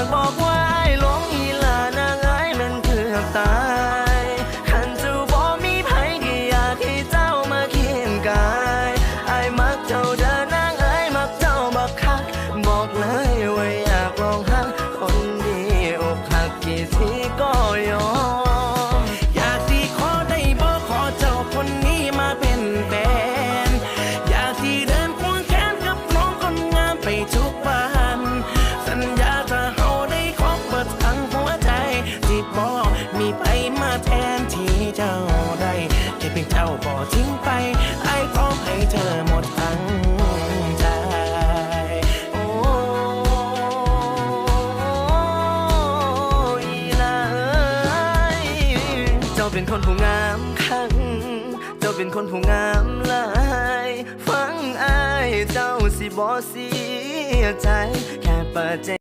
ากบอกว่าไอ้หลงอีลานางไอ้มันเกือบตายขันเจ้าบ่มีไผก็อยากให้เจ้ามาเคียงกายไอ้มักเจ้าเดินนางไอ้มักเจ้าบักคักบอกเลยว่าอยากลองหักคนดีอกหักกี่ที แทนที่เจ้าได้แค่เพียงเจ้าบ่ทิ้งไปไอ้พร้อมให้เธอหมดทั้งใจโอ้ยละเอ้ยเจ้าเป็นคนผู้งามคังเจ้าเป็นคนผู้งามหลายฟังอายเจ้าสิบ่เสียใจแค่เปิดใจ